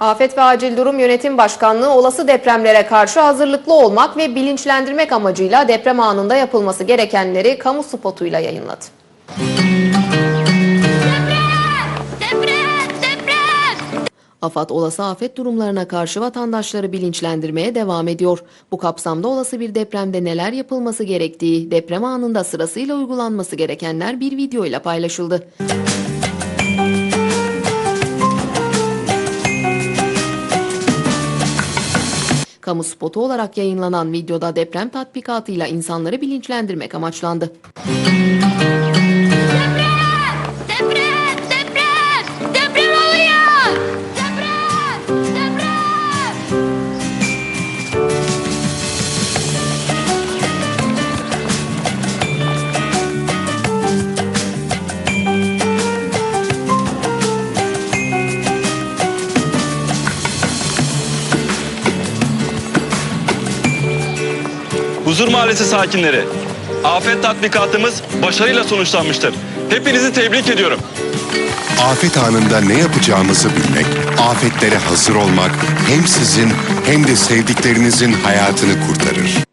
Afet ve Acil Durum Yönetim Başkanlığı olası depremlere karşı hazırlıklı olmak ve bilinçlendirmek amacıyla deprem anında yapılması gerekenleri kamu spotuyla yayınladı. AFAD olası afet durumlarına karşı vatandaşları bilinçlendirmeye devam ediyor. Bu kapsamda olası bir depremde neler yapılması gerektiği, deprem anında sırasıyla uygulanması gerekenler bir videoyla paylaşıldı. Kamu spotu olarak yayınlanan videoda deprem tatbikatıyla insanları bilinçlendirmek amaçlandı. Deprem! Huzur Mahallesi sakinleri, afet tatbikatımız başarıyla sonuçlanmıştır. Hepinizi tebrik ediyorum. Afet anında ne yapacağımızı bilmek, afetlere hazır olmak hem sizin hem de sevdiklerinizin hayatını kurtarır.